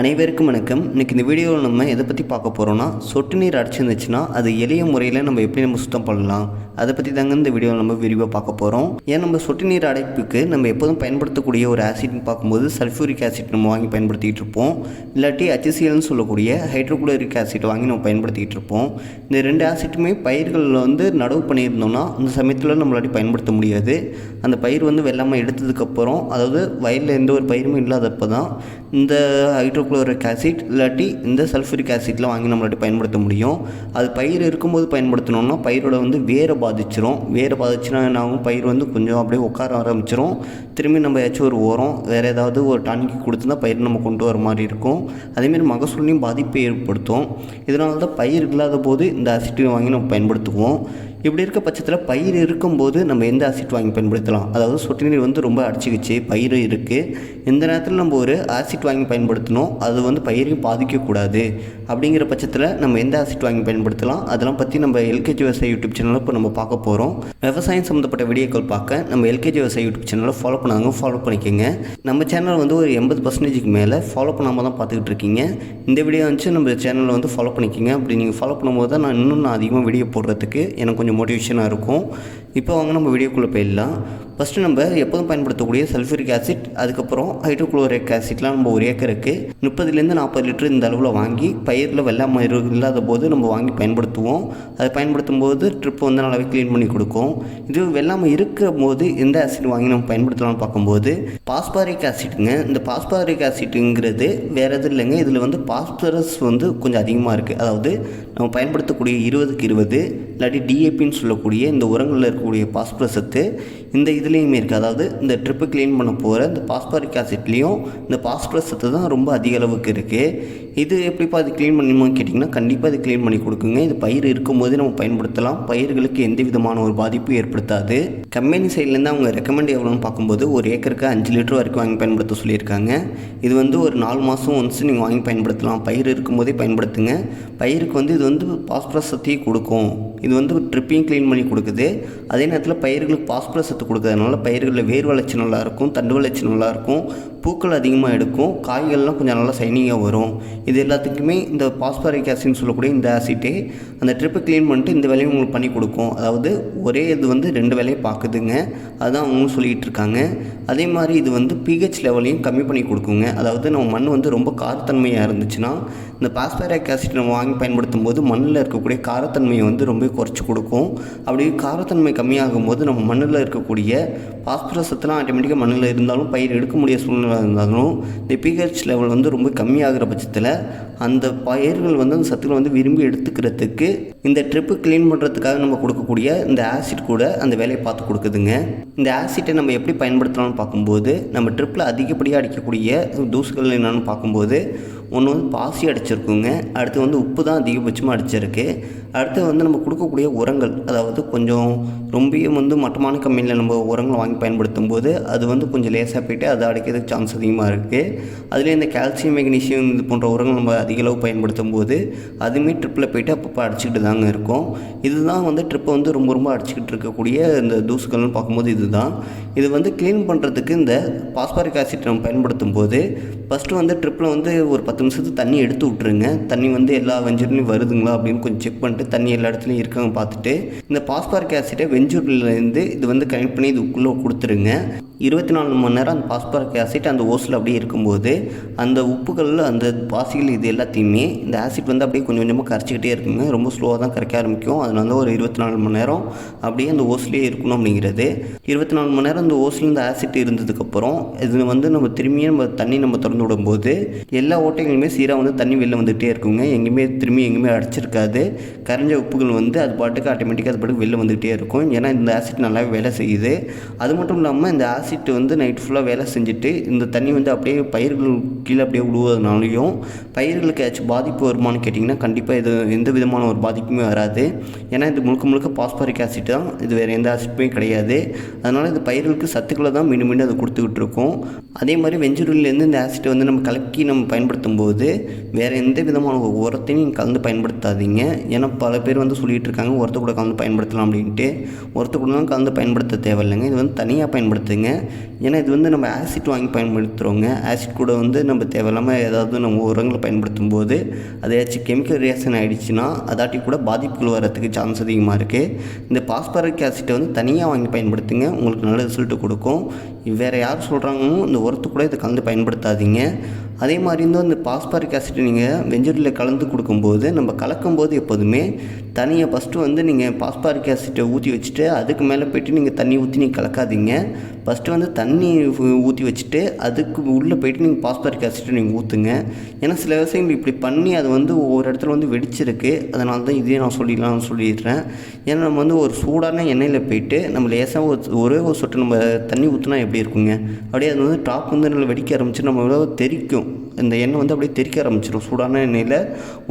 அனைவருக்கும் வணக்கம். இன்றைக்கி இந்த வீடியோவில் நம்ம எதை பற்றி பார்க்க போகிறோம்னா சொட்டு நீர் அடைச்சிருந்துச்சுன்னா அது எளிய முறையில் நம்ம எப்படி நம்ம சுத்தம் பண்ணலாம்? அதை பற்றி தாங்க இந்த வீடியோவில் நம்ம விரிவாக பார்க்க போகிறோம் ஏன் நம்ம சொட்டு நீர் அடைப்புக்கு நம்ம எப்போதும் பயன்படுத்தக்கூடிய ஒரு ஆசிட்னு பார்க்கும்போது சல்ஃபூரிக் ஆசிட் நம்ம வாங்கி பயன்படுத்திகிட்டு இருப்போம். இல்லாட்டி HClன்னு சொல்லக்கூடிய ஹைட்ரோகுளோரிக் ஆசிட் வாங்கி நம்ம பயன்படுத்திகிட்டு இருப்போம். இந்த ரெண்டு ஆசிட்டுமே பயிர்களில் வந்து நடவு பண்ணியிருந்தோம்னா அந்த சமயத்தில் நம்மளாடி பயன்படுத்த முடியாது. அந்த பயிர் வந்து வெள்ளாமல் எடுத்ததுக்கப்புறம் அதாவது வயலில் எந்த ஒரு பயிருமே இல்லாதப்போ தான் இந்த ஹைட்ரோகுளோரிக் ஆசிட் இல்லாட்டி இந்த சல்ஃபூரிக் ஆசிட்லாம் வாங்கி நம்மளாட்டி பயன்படுத்த முடியும். அது பயிர் இருக்கும்போது பயன்படுத்தினோம்னா பயிரோட வந்து வேரை பாதிச்சிரும். வேரை பாதிச்சுன்னா என்ன ஆகும் பயிர் வந்து கொஞ்சம் அப்படியே உட்கார ஆரம்பிச்சிரும். திரும்பி நம்ம ஏதாச்சும் ஒரு உரம் வேறு ஏதாவது ஒரு டானிக்கு கொடுத்து தான் பயிர் நம்ம கொண்டு வர மாதிரி இருக்கும். அதேமாரி மகசூலையும் பாதிப்பை ஏற்படுத்தும். இதனால தான் பயிர் இல்லாத போது இந்த அசிட்டியை வாங்கி நம்ம பயன்படுத்துவோம். இப்படி இருக்க பட்சத்தில் பயிர் இருக்கும்போது நம்ம எந்த ஆசிட் வாங்கி பயன்படுத்தலாம்? அதாவது சொட்டு நீர் வந்து ரொம்ப அடிச்சிக்கிச்சு பயிர் இருக்குது இந்த நேரத்தில் நம்ம ஒரு ஆசிட் வாங்கி பயன்படுத்தணும். அது வந்து பயிரையும் பாதிக்கக்கூடாது அப்படிங்கிற பட்சத்தில் நம்ம எந்த ஆசிட் வாங்கி பயன்படுத்தலாம்? அதெல்லாம் பற்றி நம்ம எல்கேஜி விவசாய யூடியூப் சேனலில் இப்போ நம்ம பார்க்க போகிறோம் விவசாயம் சம்மந்தப்பட்ட வீடியோக்கள் பார்க்க. நம்ம எல்கேஜி விவசாய யூடியூப் சேனலை ஃபாலோ பண்ணாங்க ஃபாலோ பண்ணிக்கோங்க. நம்ம சேனல் வந்து ஒரு எண்பது பர்சன்டேஜுக்கு மேலே ஃபாலோ பண்ணாமல் தான் பார்த்துக்கிட்டு இருக்கீங்க. இந்த வீடியோ வந்து நம்ம சேனலை வந்து ஃபாலோ பண்ணிக்கோங்க. அப்படி நீங்கள் ஃபாலோ பண்ணும்போது தான் நான் இன்னும் நான் அதிகமாக வீடியோ போடுறதுக்கு எனக்கு கொஞ்சம் மோட்டிவேஷனாக இருக்கும். இப்போ வாங்க நம்ம வீடியோக்குள்ளே போயிடலாம். ஃபஸ்ட்டு நம்ம எப்போதும் பயன்படுத்தக்கூடிய சல்ஃபூரிக் ஆசிட் அதுக்கப்புறம் ஹைட்ரோக்ளோரிக் ஆசிட்லாம் நம்ம ஒரு ஏக்கருக்கு முப்பதுலேருந்து நாற்பது லிட்டர் இந்த அளவில் வாங்கி பயிரில் வெள்ளாமை இல்லாத போது நம்ம வாங்கி பயன்படுத்துவோம். அதை பயன்படுத்தும் போது ட்ரிப் வந்து நல்லாவே க்ளீன் பண்ணி கொடுக்கும். இது வெள்ளாமை இருக்கிற போது எந்த ஆசிட் வாங்கி நம்ம பயன்படுத்தலாம்னு பார்க்கும்போது பாஸ்பாரிக் ஆசிட்டுங்க இந்த பாஸ்பாரிக் ஆசிட்டுங்கிறது வேறு எதுவும் இல்லைங்க. இதில் வந்து பாஸ்பரஸ் வந்து கொஞ்சம் அதிகமாக இருக்குது அதாவது நம்ம பயன்படுத்தக்கூடிய இருபதுக்கு இருபது இல்லாட்டி டிஏபின்னு சொல்லக்கூடிய இந்த உரங்களில் இருக்கக்கூடிய பாஸ்பரசத்து இந்த இதில் இதுலேயுமே இருக்குது அதாவது இந்த ட்ரிப்பு க்ளீன் பண்ண போகிற இந்த பாஸ்பாரிக் ஆசிட்லேயும் இந்த பாஸ்பரஸ் சத்து தான் ரொம்ப அதிக அளவுக்கு இருக்குது இது எப்படிப்பா அது க்ளீன் பண்ணுமோ கேட்டிங்கன்னா கண்டிப்பாக அது க்ளீன் பண்ணி கொடுக்குங்க. இது பயிர் இருக்கும்போது நம்ம பயன்படுத்தலாம். பயிர்களுக்கு எந்த விதமான ஒரு பாதிப்பும் ஏற்படுத்தாது. கம்பெனி சைட்லேருந்து அவங்க ரெக்கமெண்ட் எவ்வளோன்னு பார்க்கும்போது ஒரு ஏக்கருக்கு அஞ்சு லிட்டர் வரைக்கும் வாங்கி பயன்படுத்த சொல்லியிருக்காங்க. இது வந்து ஒரு நாலு மாதம் ஒன்ஸ் நீங்கள் வாங்கி பயன்படுத்தலாம். பயிர் இருக்கும்போதே பயன்படுத்துங்க. பயிருக்கு வந்து இது வந்து பாஸ்பரஸ் சத்தியை கொடுக்கும். இது வந்து ட்ரிப்பையும் க்ளீன் பண்ணி கொடுக்குது. அதே நேரத்தில் பயிர்களுக்கு பாஸ்பரஸ் சத்து கொடுக்கறதுனால பயிர்களில் வேர் வளர்ச்சி நல்லாயிருக்கும் தண்டு வளர்ச்சி நல்லாயிருக்கும் பூக்கள் அதிகமாக எடுக்கும் காய்கள்லாம் கொஞ்சம் நல்லா சைனிங்காக வரும். இது எல்லாத்துக்குமே இந்த பாஸ்பாரிக் ஆசிட்னு சொல்லக்கூடிய இந்த ஆசிட்டே அந்த ட்ரிப்பை க்ளீன் பண்ணிட்டு இந்த வேலையும் உங்களுக்கு பண்ணி கொடுக்கும். அதாவது ஒரே இது வந்து ரெண்டு வேலையை பார்க்குதுங்க. அதுதான் அவங்களும் சொல்லிகிட்டு இருக்காங்க. அதே மாதிரி இது வந்து பிஹெச் லெவலையும் கம்மி பண்ணி கொடுக்குங்க. அதாவது நம்ம மண் வந்து ரொம்ப காரத்தன்மையாக இருந்துச்சுன்னா இந்த பாஸ்பாரிக் ஆசிட் நம்ம வாங்கி பயன்படுத்தும் போது மண்ணில் இருக்கக்கூடிய காரத்தன்மையை வந்து ரொம்ப குறைச்சி கொடுக்கும். அப்படி காரத்தன்மை கம்மியாகும் போது நம்ம மண்ணில் இருக்கக்கூடிய பாஸ்பரஸ் சத்துலாம் ஆட்டோமேட்டிக்காக மண்ணில் இருந்தாலும் பயிர் எடுக்க முடிய சூழ்நிலை இருந்தாலும் இந்த பிஹெச் லெவல் வந்து ரொம்ப கம்மியாகிற பட்சத்தில் அந்த பயிர்கள் வந்து அந்த சத்துக்களை வந்து விரும்பி எடுத்துக்கிறதுக்கு இந்த ட்ரிப்பு க்ளீன் பண்ணுறதுக்காக நம்ம கொடுக்கக்கூடிய இந்த ஆசிட் கூட அந்த வேலையை பார்த்து கொடுக்குதுங்க. இந்த ஆசிட்டை நம்ம எப்படி பயன்படுத்தலாம்னு பார்க்கும்போது நம்ம ட்ரிப்பில் அதிகப்படியாக அடிக்கக்கூடிய தூசுகள் என்னென்னு பார்க்கும்போது ஒன்று வந்து பாசி அடிச்சிருக்குங்க. அடுத்து வந்து உப்பு தான் அதிகபட்சமாக அடிச்சிருக்கு. அடுத்து வந்து நம்ம கொடுக்கக்கூடிய உரங்கள் அதாவது கொஞ்சம் ரொம்பியும் வந்து மட்டமான கம்பெனியில் நம்ம உரங்கள் வாங்கி பயன்படுத்தும் போது அது வந்து கொஞ்சம் லேசாக போயிட்டு அது அடைக்கிறதுக்கு சான்ஸ் அதிகமாக இருக்குது அதுலேயே இந்த கால்சியம் மெக்னீஷியம் இது போன்ற உரங்கள் நம்ம அதிகளவு பயன்படுத்தும் போது அதுவுமே ட்ரிப்பில் போயிட்டு அப்பப்போ அடிச்சுக்கிட்டு தாங்க இருக்கும். இதுதான் வந்து ட்ரிப்பை வந்து ரொம்ப ரொம்ப அடிச்சுக்கிட்டு இருக்கக்கூடிய இந்த தூசுகள்னு பார்க்கும்போது இதுதான். இது வந்து க்ளீன் பண்ணுறதுக்கு இந்த பாஸ்பாரிக் ஆசிட் நம்ம பயன்படுத்தும் போது ஃபஸ்ட்டு வந்து ட்ரிப்பில் வந்து ஒரு பத்து நிமிஷத்துக்கு தண்ணி எடுத்து விட்ருங்க தண்ணி வந்து எல்லா வெஞ்சூர்லையும் வருதுங்களா அப்படின்னு கொஞ்சம் செக் பண்ணிட்டு தண்ணி எல்லா இடத்துலையும் இருக்காங்க பார்த்துட்டு இந்த பாஸ்பாரிக் ஆசிட்டை வெஞ்சூர்லேருந்து இது வந்து கனெக்ட் பண்ணி இதுக்குள்ளே கொடுத்துருங்க. இருபத்தி நாலு மணி நேரம் அந்த பாஸ்பாரிக் ஆசிட் அந்த ஓஸில் அப்படியே இருக்கும்போது அந்த உப்புகள் அந்த பாசிகள் இது எல்லாத்தையுமே இந்த ஆசிட் வந்து அப்படியே கொஞ்சம் கொஞ்சமாக கரைச்சிக்கிட்டே இருக்குங்க. ரொம்ப ஸ்லோவாக தான் கரைக்க ஆரம்பிக்கும். அதனால ஒரு இருபத்தி நாலு மணி நேரம் அப்படியே அந்த ஓஸ்லேயே இருக்கணும் அப்படிங்கிறது. இருபத்தி நாலு மணி நேரம் அந்த ஓஸில் ஆசிட் இருந்ததுக்கப்புறம் இது வந்து நம்ம திரும்பியும் நம்ம தண்ணி நம்ம திறந்து விடும்போது எல்லா ஓட்டைகளுமே சீராக வந்து தண்ணி வெளில வந்துகிட்டே இருக்குங்க. எங்கேயுமே திரும்பி எங்கேயுமே அடைச்சிருக்காது. கரைஞ்ச உப்புகள் வந்து அது பாட்டுக்கு ஆட்டோமேட்டிக்காக அது பாட்டுக்கு வெளில வந்துகிட்டே இருக்கும். ஏன்னா இந்த ஆசிட் நல்லாவே வேலை செய்யுது. அது மட்டும் இல்லாமல் இந்த ஆசிட் வந்து நைட் ஃபுல்லாக வேலை செஞ்சுட்டு இந்த தண்ணி வந்து அப்படியே பயிர்கள் கீழே அப்படியே விழுவதுனாலையும் பயிர்களுக்கு ஏதாச்சும் பாதிப்பு வருமானு கேட்டிங்கன்னா கண்டிப்பாக இது எந்த விதமான ஒரு பாதிப்புமே வராது. ஏன்னா இது முழுக்க முழுக்க பாஸ்பாரிக் ஆசிட் தான். இது வேறு எந்த ஆசிட்டுமே கிடையாது. அதனால் இது பயிர்கள் பயிர்களுக்கு சத்துக்களை தான் மீண்டும் மீண்டும் அது கொடுத்துக்கிட்டு இருக்கோம். அதே மாதிரி வெஞ்சுருளிலேருந்து இந்த ஆசிட்டை வந்து நம்ம கலக்கி நம்ம பயன்படுத்தும் போது வேறு எந்த விதமான உரத்தையும் நீங்கள் கலந்து பயன்படுத்தாதீங்க. ஏன்னா பல பேர் வந்து சொல்லிகிட்டு இருக்காங்க உரத்தை கூட கலந்து பயன்படுத்தலாம் அப்படின்ட்டு. உரத்தை தான் கலந்து பயன்படுத்த தேவையில்லைங்க. இது வந்து தனியாக பயன்படுத்துங்க. ஏன்னா இது வந்து நம்ம ஆசிட் வாங்கி பயன்படுத்துகிறோங்க ஆசிட் கூட வந்து நம்ம தேவையில்லாமல் ஏதாவது நம்ம உரங்களை பயன்படுத்தும் போது அது ஏதாச்சும் கெமிக்கல் ரியாக்ஷன் ஆகிடுச்சுன்னா அதாட்டி கூட பாதிப்புகள் வரத்துக்கு சான்ஸ் அதிகமாக இருக்குது இந்த பாஸ்பரிக் ஆசிட்டை வந்து தனியாக வாங்கி பயன்படுத்துங்க. உங்களுக்கு நல்ல ரிசல்ட்டு கொடுக்கும். வேறு யார் சொல்கிறாங்களோ இந்த உரத்து கூட இதை கலந்து பயன்படுத்தாதீங்க. அதே மாதிரி இருந்தால் இந்த பாஸ்பாரிக் ஆசிட் நீங்கள் வெஞ்சூரியில் கலந்து கொடுக்கும்போது நம்ம கலக்கும்போது எப்போதுமே தனியாக ஃபஸ்ட்டு வந்து நீங்கள் பாஸ்பாரிக் ஆசிட்டை ஊற்றி வச்சுட்டு அதுக்கு மேலே போய்ட்டு நீங்கள் தண்ணி ஊற்றி நீங்கள் கலக்காதீங்க. ஃபஸ்ட்டு வந்து தண்ணி ஊற்றி வச்சுட்டு அதுக்கு உள்ளே போயிட்டு நீங்கள் பாஸ்பாரிக் ஆசிட்டை நீங்கள் ஊற்றுங்க ஏன்னா சில விவசாயிகள் இப்படி பண்ணி அது வந்து ஒவ்வொரு இடத்துல வந்து வெடிச்சிருக்கு. அதனால தான் இதே நான் சொல்லிடலாம்னு சொல்லிடுறேன். ஏன்னா நம்ம வந்து ஒரு சூடான எண்ணெயில் போயிட்டு நம்ம லேசாக ஒரு ஒரே ஒரு சொட்டு நம்ம தண்ணி ஊற்றினா எப்படி இருக்குங்க? அப்படியே அது வந்து டாப் வந்து நல்லா வெடிக்க ஆரம்பிச்சு நம்ம தெரிக்கும் இந்த எண்ணெய் வந்து அப்படியே தெறிக்க ஆரம்பிச்சிடும் சூடான எண்ணெயில்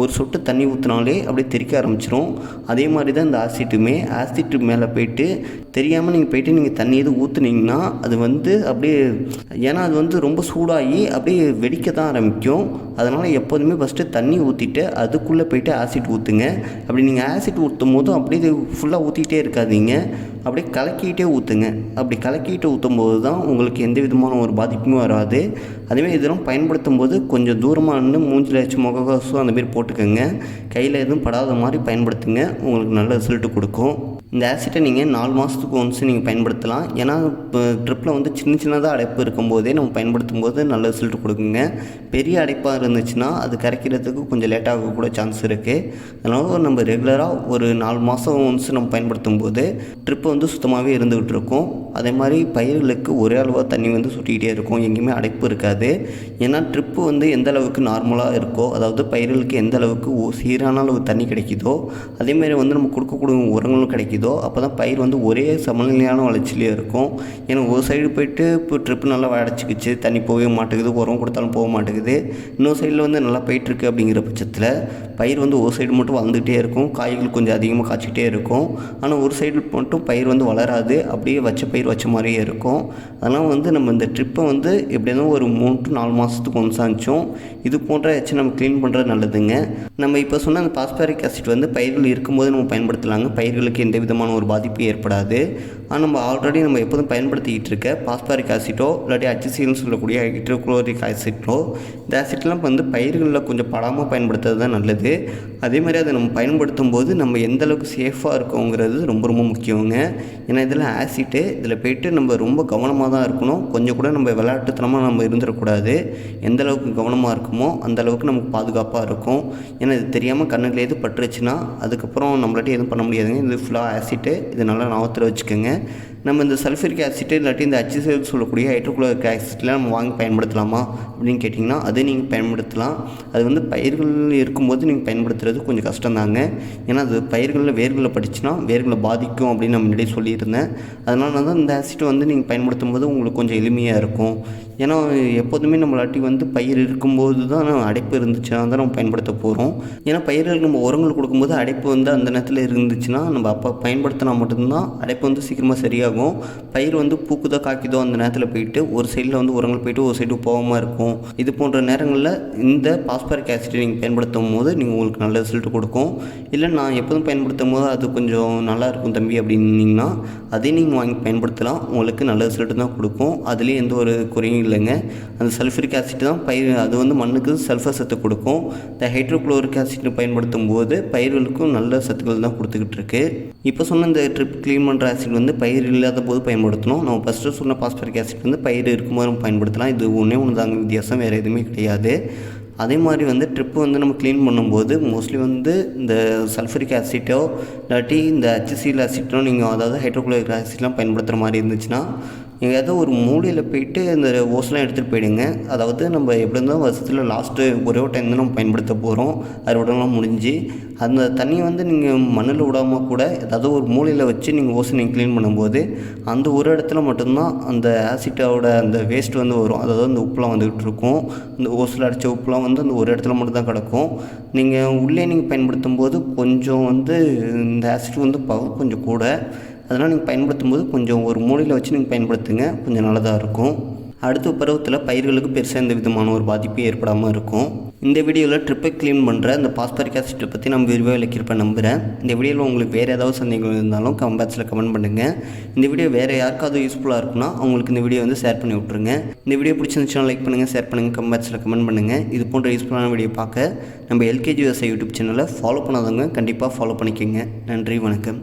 ஒரு சொட்டு தண்ணி ஊற்றினாலே அப்படியே தெறிக்க ஆரம்பிச்சிடும் அதே மாதிரி தான் இந்த ஆசிட்டுமே ஆசிட்டு மேலே போயிட்டு தெரியாமல் நீங்கள் போயிட்டு நீங்கள் தண்ணி எதுவும் ஊற்றுனீங்கன்னா அது வந்து அப்படியே ஏன்னா அது வந்து ரொம்ப சூடாகி அப்படியே வெடிக்க தான் ஆரம்பிக்கும். அதனால் எப்போதுமே ஃபஸ்ட்டு தண்ணி ஊற்றிட்டு அதுக்குள்ளே போயிட்டு ஆசிட் ஊற்றுங்க அப்படி நீங்கள் ஆசிட் ஊற்றும் போதும் அப்படியே ஃபுல்லாக ஊற்றிக்கிட்டே இருக்காதீங்க. அப்படியே கலக்கிக்கிட்டே ஊற்றுங்க அப்படி கலக்கிட்டு ஊற்றும் போது தான் உங்களுக்கு எந்த விதமான ஒரு பாதிப்புமே வராது. அதேமாதிரி இதெல்லாம் பயன்படுத்தும் போது கொஞ்சம் தூரமாக நின்று மூஞ்சில் வச்சு முகக்கவசம் அந்த மாதிரி போட்டுக்கோங்க. கையில் எதுவும் படாத மாதிரி பயன்படுத்துங்க. உங்களுக்கு நல்ல ரிசல்ட்டு கொடுக்கும். இந்த ஆசிட்டை நீங்கள் நாலு மாதத்துக்கு ஒன்ஸ் நீங்கள் பயன்படுத்தலாம். ஏன்னா இப்போ ட்ரிப்பில் வந்து சின்ன சின்னதாக அடைப்பு இருக்கும்போதே நம்ம பயன்படுத்தும் போது நல்ல ரிசல்ட் கொடுக்குங்க. பெரிய அடைப்பாக இருந்துச்சுன்னா அது கரைக்கிறதுக்கு கொஞ்சம் லேட்டாக கூட சான்ஸ் இருக்குது அதனால் நம்ம ரெகுலராக ஒரு நாலு மாதம் ஒன்ஸ் நம்ம பயன்படுத்தும் போது ட்ரிப்பு வந்து சுத்தமாகவே இருந்துகிட்டு இருக்கும். அதே மாதிரி பயிர்களுக்கு ஒரே அளவாக தண்ணி வந்து சுட்டிக்கிட்டே இருக்கும். எங்கேயுமே அடைப்பு இருக்காது. ஏன்னா ட்ரிப்பு வந்து எந்த அளவுக்கு நார்மலாக இருக்கோ அதாவது பயிர்களுக்கு எந்த அளவுக்கு சீரான அளவு தண்ணி கிடைக்குதோ அதேமாதிரி வந்து நம்ம கொடுக்கக்கூடிய உரங்களும் கிடைக்குதோ அப்போ தான் பயிர் வந்து ஒரே சமநிலையான வளர்ச்சியிலே இருக்கும். ஏன்னா ஒரு சைடு போயிட்டு இப்போ ட்ரிப்பு நல்லா அடைச்சிக்கிச்சு தண்ணி போகவே மாட்டேங்குது உரம் கொடுத்தாலும் போக மாட்டேங்குது. இன்னொரு சைடில் வந்து நல்லா போயிட்டுருக்கு அப்படிங்கிற பட்சத்தில் பயிர் வந்து ஒரு சைடு மட்டும் வளர்ந்துக்கிட்டே இருக்கும். காய்கள் கொஞ்சம் அதிகமாக காய்ச்சிக்கிட்டே இருக்கும். ஆனால் ஒரு சைடு மட்டும் பயிர் வந்து வளராது. அப்படியே வச்ச பயிர் வச்ச மாதிரியே இருக்கும். அதெல்லாம் வந்து நம்ம இந்த ட்ரிப்பை வந்து எப்படியாவது ஒரு மூணு டு நாலு மாதத்துக்கு ஒன்ஸ் ஆச்சும் இது போன்ற வச்சு நம்ம க்ளீன் பண்ணுறது நல்லதுங்க. நம்ம இப்போ சொன்ன அந்த பாஸ்பாரிக் ஆசிட் வந்து பயிர்கள் இருக்கும்போது நம்ம பயன்படுத்தலாங்க. பயிர்களுக்கு எந்த விதமான ஒரு பாதிப்பும் ஏற்படாது. ஆனால் நம்ம ஆல்ரெடி நம்ம எப்போதும் பயன்படுத்திக்கிட்டு இருக்க பாஸ்பாரிக் ஆசிட்டோ இல்லாட்டி HCl சொல்லக்கூடிய ஹைட்ரோக்ளோரிக் ஆசிட்டோ இந்த ஆசிட்லாம் வந்து பயிர்களில் கொஞ்சம் படாமல் பயன்படுத்துறது தான் நல்லது. அதே மாதிரி அதை நம்ம பயன்படுத்தும் போது நம்ம எந்த அளவுக்கு சேஃபாக இருக்கோங்கிறது ரொம்ப ரொம்ப முக்கியங்க. ஏன்னா இதில் ஆசிட்டு இதில் இதில் போயிட்டு நம்ம ரொம்ப கவனமாக தான் இருக்கணும். கொஞ்சம் கூட நம்ம விளையாட்டுத்தனமாக நம்ம இருந்துடக்கூடாது. எந்த அளவுக்கு கவனமாக இருக்குமோ அந்த அளவுக்கு நமக்கு பாதுகாப்பாக இருக்கும். ஏன்னா இது தெரியாமல் கண்ணுக்கு எது பட்டுருச்சுன்னா அதுக்கப்புறம் நம்மளாட்டி எதுவும் பண்ண முடியாதுங்க. இது ஃபுல்லாக ஆசிட்டு இது நல்லா ஞாபகத்தில் வச்சுக்கோங்க. நம்ம இந்த சல்ஃபரிக் ஆசிட்டு இல்லாட்டி இந்த அச்சிசல் சொல்லக்கூடிய ஹைட்ரோக்ளோரிக் ஆசிட்லாம் நம்ம வாங்கி பயன்படுத்தலாமா அப்படின்னு கேட்டிங்கன்னா அதை நீங்கள் பயன்படுத்தலாம். அது வந்து பயிர்கள் இருக்கும்போது நீங்கள் பயன்படுத்துறது கொஞ்சம் கஷ்டம் தாங்க ஏன்னா அது பயிர்களில் வேர்களை படிச்சுன்னா வேர்களை பாதிக்கும் அப்படின்னு நான் முன்னாடியே சொல்லியிருந்தேன். அதனால தான் இந்த ஆசிட்டை வந்து நீங்கள் பயன்படுத்தும் போது உங்களுக்கு கொஞ்சம் எளிமையாக இருக்கும். ஏன்னா எப்போதுமே நம்மளாட்டி வந்து பயிர் இருக்கும்போது தான் அடைப்பு இருந்துச்சுன்னா தான் நம்ம பயன்படுத்த போகிறோம் ஏன்னா பயிர்களுக்கு நம்ம உரங்கள் கொடுக்கும்போது அடைப்பு வந்து அந்த நேரத்தில் இருந்துச்சுன்னா நம்ம அப்போ பயன்படுத்தினா மட்டும்தான் அடைப்பு வந்து சீக்கிரமாக சரியாகும். பயிர் வந்து பூக்குதோ காய்க்குதோ அந்த நேரத்தில் போயிட்டு ஒரு சைடில் வந்து உரங்கள் போயிட்டு ஒரு சைடு போகாமல் இருக்கும். இது போன்ற நேரங்களில் இந்த பாஸ்பரிக் ஆசிட் நீங்கள் பயன்படுத்தும் போது நீங்கள் உங்களுக்கு நல்ல ரிசல்ட் கொடுக்கும். இல்லை நான் எப்போதும் பயன்படுத்தும் போது அது கொஞ்சம் நல்லா இருக்கும் தம்பி அப்படின்னீங்கன்னா அதையும் நீங்கள் வாங்கி பயன்படுத்தலாம். உங்களுக்கு நல்ல ரிசல்ட் தான் கொடுக்கும். அதுலேயும் எந்த ஒரு குறையும் இல்லைங்க. அந்த சல்ஃபரிக் ஆசிட் தான் பயிர் அது வந்து மண்ணுக்கு சல்ஃபர் சத்து கொடுக்கும். இந்த ஹைட்ரோக்ளோரிக் ஆசிட் பயன்படுத்தும் போது பயிர்களுக்கும் நல்ல சத்துக்கள் தான் கொடுத்துக்கிட்டு இருக்கு. இப்போ சொன்ன இந்த ட்ரிப் க்ளீன் பண்ணுற ஆசிட் வந்து பயிர் இல்லாத போது பயன்படுத்தணும். நம்ம ஃபஸ்ட்டு சொன்ன பாஸ்பரிக் ஆசிட் வந்து பயிர் இருக்கும்போது நம்ம பயன்படுத்தலாம். இது ஒன்றே ஒன்று தாங்க வித்தியாசம் வேறு எதுவுமே கிடையாது. அதே மாதிரி வந்து ட்ரிப்பு வந்து நம்ம க்ளீன் பண்ணும்போது மோஸ்ட்லி வந்து இந்த சல்ஃபரிக் ஆசிட்டோ இல்லாட்டி இந்த HCl ஆசிட்டோ நீங்கள் அதாவது ஹைட்ரோக்ளோரிக் ஆசிட்லாம் பயன்படுத்துகிற மாதிரி இருந்துச்சுன்னா எங்கேயாவது ஒரு மூலையில் போயிட்டு இந்த ஓஸ்லாம் எடுத்துகிட்டு போயிடுங்க. அதாவது நம்ம எப்படி இருந்தாலும் வருஷத்தில் லாஸ்ட்டு ஒரே ஒரு டைம் தான் நம்ம பயன்படுத்த போகிறோம் அறுவடைலாம் முடிஞ்சு அந்த தண்ணியை வந்து நீங்கள் மண்ணில் விடாமல் கூட ஏதாவது ஒரு மூலையில் வச்சு நீங்கள் ஓசை நீங்கள் க்ளீன் பண்ணும்போது அந்த ஒரு இடத்துல மட்டும்தான் அந்த ஆசிட்டோட அந்த வேஸ்ட் வந்து வரும். அதாவது அந்த உப்புலாம் வந்துக்கிட்டு இருக்கும். இந்த ஓஸில் அடித்த உப்புலாம் வந்து அந்த ஒரு இடத்துல மட்டும் தான் கிடக்கும். நீங்கள் உள்ளே நீங்கள் பயன்படுத்தும் போது கொஞ்சம் வந்து இந்த ஆசிட் வந்து பவர் கொஞ்சம் கூட. அதனால் நீங்கள் பயன்படுத்தும் போது கொஞ்சம் ஒரு மூலையில் வச்சு நீங்கள் பயன்படுத்துங்க. கொஞ்சம் நல்லதாக இருக்கும். அடுத்த பருவத்தில் பயிர்களுக்கு பெருசாக எந்த விதமான ஒரு பாதிப்பும் ஏற்படாமல் இருக்கும். இந்த வீடியோவில் ட்ரிப்பை க்ளீன் பண்ணுற இந்த பாஸ்பரிக் ஆசிட்டை பற்றி நம்ம விரிவாக விளக்கியிருப்பேன் நம்புகிறேன் இந்த வீடியோவில் உங்களுக்கு வேறு ஏதாவது சந்தேகங்கள் இருந்தாலும் கமெண்ட்ஸில் கமெண்ட் பண்ணுங்கள் இந்த வீடியோ வேறு யாருக்காவது யூஸ்ஃபுல்லாக இருக்குன்னா அவங்களுக்கு இந்த வீடியோ வந்து ஷேர் பண்ணி விட்ருங்க இந்த வீடியோ பிடிச்சிருந்துச்சுன்னா லைக் பண்ணுங்கள் ஷேர் பண்ணுங்கள் கமெண்ட்ஸில் கமெண்ட் பண்ணுங்கள் இது போன்ற யூஸ்ஃபுல்லான வீடியோ பார்க்க நம்ம எல்கேஜி விவசாய யூடியூப் சேனலை ஃபாலோ பண்ணாதவங்க கண்டிப்பாக ஃபாலோ பண்ணிக்கோங்க. நன்றி வணக்கம்.